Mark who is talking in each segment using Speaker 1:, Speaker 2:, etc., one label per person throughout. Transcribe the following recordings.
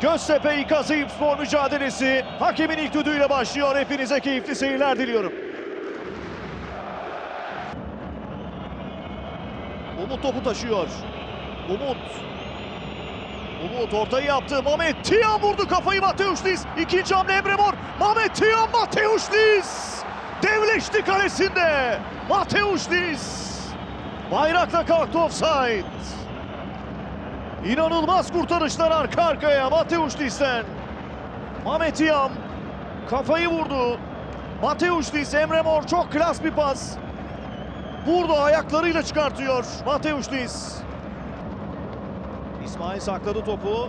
Speaker 1: Göztepe Eyüp Spor mücadelesi hakemin ilk düdüğüyle başlıyor. Hepinize keyifli seyirler diliyorum. Umut topu taşıyor. Umut. Umut ortayı yaptı. Mehmet Tiyan vurdu kafayı Mateus Liz. İkinci hamle Emre Mor. Mehmet Tiyan Mateus Liz. Devleşti kalesinde. Mateus Liz. Bayrakla kalktı offside. İnanılmaz kurtarışlar arka arkaya Mateus Liz'den. Mehmet kafayı vurdu. Mateus Liz, Emre Mor çok klas bir pas. Burada ayaklarıyla çıkartıyor Mateus Liz. İsmail sakladı topu.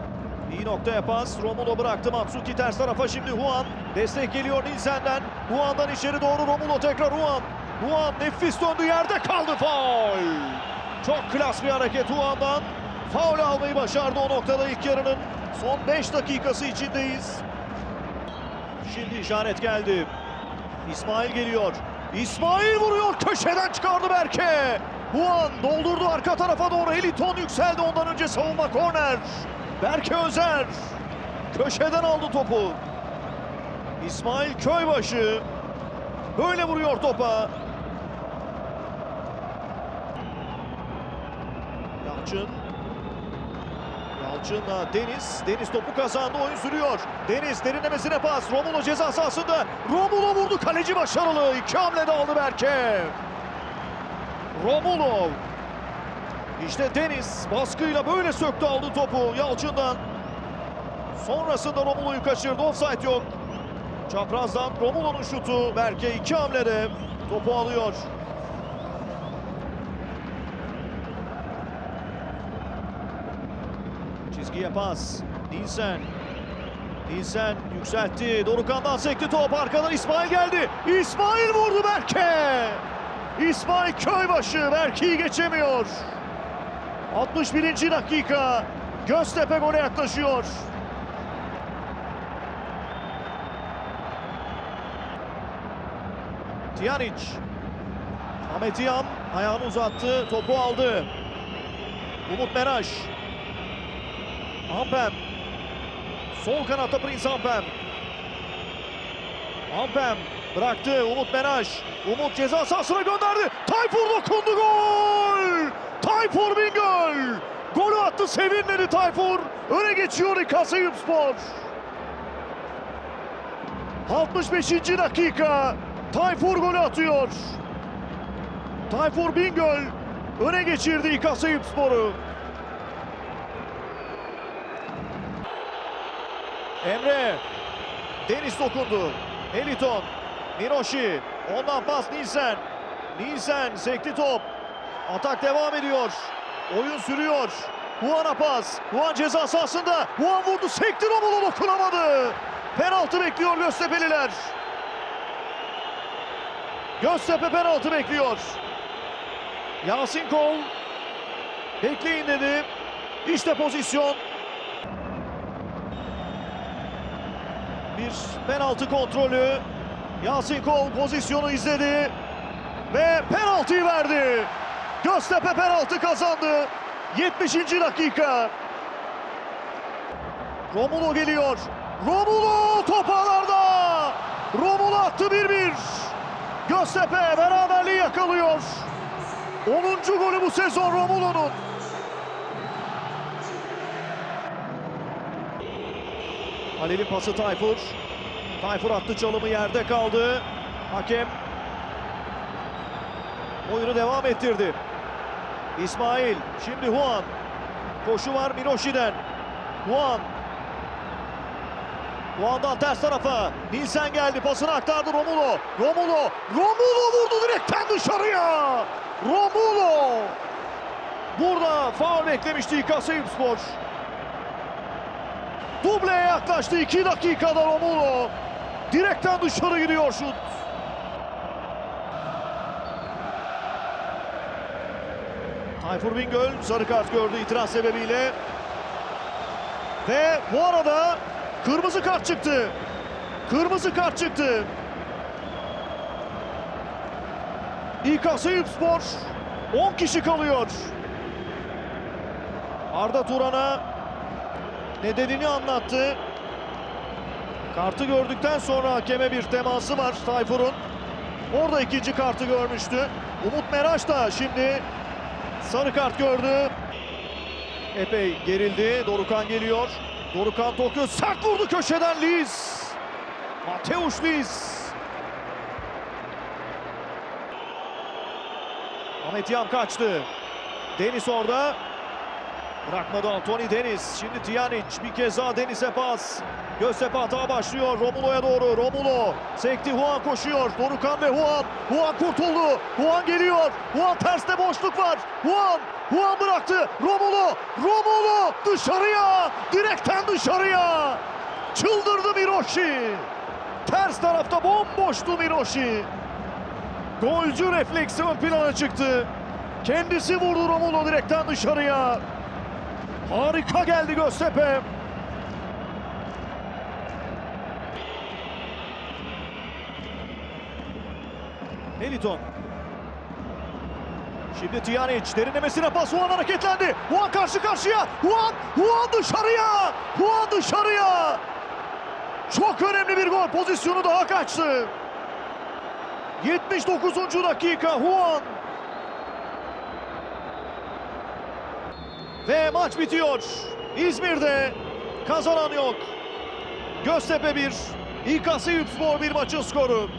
Speaker 1: İyi noktaya pas. Romulo bıraktı. Matsuki ters tarafa şimdi Juan. Destek geliyor Nilsen'den. Juan'dan içeri doğru Romulo tekrar Juan. Juan nefis döndü yerde kaldı faul. Çok klas bir hareket Juan'dan. Faul almayı başardı o noktada ilk yarının. Son 5 dakikası içindeyiz. Şimdi işaret geldi. İsmail geliyor. İsmail vuruyor. Köşeden çıkardı Berke. Juan doldurdu arka tarafa doğru. Eliton yükseldi. Ondan önce savunma korner. Berke Özer. Köşeden aldı topu. İsmail Köybaşı. Böyle vuruyor topa. Yalçın. Yalçın'la Deniz. Deniz topu kazandı. Oyun sürüyor. Deniz derinlemesine pas. Romulo ceza sahasında. Romulo vurdu. Kaleci başarılı. İki hamlede aldı Berke. Romulo. İşte Deniz baskıyla böyle söktü aldı topu Yalçın'dan. Sonrasında Romulo'yu kaçırdı. Offside yok. Çaprazdan Romulo'nun şutu. Berke iki hamlede topu alıyor. Çizgiye pas. Nilsen. Nilsen yükseltti. Dorukan'dan sekti top. Arkadan İsmail geldi. İsmail vurdu Berke. İsmail Köybaşı Berke'yi geçemiyor. 61. dakika. Göztepe gole yaklaşıyor. Tiyanic. Ahmet Tiyan ayağını uzattı. Topu aldı. Umut Meraş. Ampem. Sol kanatta Prince Ampem. Ampem bıraktı Umut Meraş. Umut ceza sahasına gönderdi. Tayfur dokundu gol. Tayfur Bingöl. Golü attı sevinmedi Tayfur. Öne geçiyor İKAS Eyüpspor. 65. dakika. Tayfur golü atıyor. Tayfur Bingöl öne geçirdi İKAS Eyüpspor'u. Emre. Deniz dokundu. Eliton. Miroşi. Ondan pas Nilsen. Nilsen sekti top. Atak devam ediyor. Oyun sürüyor. Juan'a pas. Juan ceza sahasında. Juan vurdu. Sekti Romulo dokunamadı. Penaltı bekliyor Göztepe'liler. Göztepe penaltı bekliyor. Yasin Kol. Bekleyin dedi. İşte pozisyon. Bir penaltı kontrolü. Yasin Kol pozisyonu izledi. Ve penaltıyı verdi. Göztepe penaltı kazandı. 70. dakika. Romulo geliyor. Romulo top ağlarda. Romulo attı 1-1. Göztepe beraberliği yakalıyor. 10. golü bu sezon Romulo'nun. Halil'in pası Tayfur. Tayfur attı çalımı yerde kaldı. Hakem oyunu devam ettirdi. İsmail, şimdi Juan. Koşu var Miroşi'den. Juan. Juan'dan ters tarafa. Nilsen geldi, pasını aktardı Romulo. Romulo, Romulo vurdu direkten dışarıya. Romulo. Burada faul beklemişti İKAS Eyüpspor. Dubleye yaklaştı 2 dakikada Romulo. Direkten dışarı gidiyor şut. Tayfur Bingöl sarı kart gördü itiraz sebebiyle. Ve bu arada kırmızı kart çıktı. Kırmızı kart çıktı. İKAS Eyüpspor 10 kişi kalıyor. Arda Turan'a nedenini anlattı. Kartı gördükten sonra hakeme bir teması var Tayfur'un. Orada ikinci kartı görmüştü. Umut Meraş da şimdi sarı kart gördü. Epey gerildi. Dorukan geliyor. Dorukan Tokyo sert vurdu köşeden Liz. Mateusz Liz. Ahmet Yam kaçtı. Deniz orada. Bırakmadı Anthony Deniz. Şimdi Tijanic bir kez daha Deniz'e pas. Göztepe hata başlıyor. Romulo'ya doğru. Romulo sekti. Juan koşuyor. Dorukan ve Juan. Juan kurtuldu. Juan geliyor. Juan terste boşluk var. Juan. Juan bıraktı. Romulo. Romulo dışarıya. Direkten dışarıya. Çıldırdı Miroshi. Ters tarafta bomboştu Miroshi. Golcü refleksi ön plana çıktı. Kendisi vurdu Romulo direkten dışarıya. Harika geldi Göztepe. Eliton. Şimdi Tijanic derinlemesine pas Juan hareketlendi. Juan karşı karşıya. Juan, Juan dışarıya. Juan dışarıya. Çok önemli bir gol pozisyonu daha kaçtı. 79. dakika Juan. Ve maç bitiyor. İzmir'de kazanan yok. Göztepe 1, İKS Spor bir maçın skoru.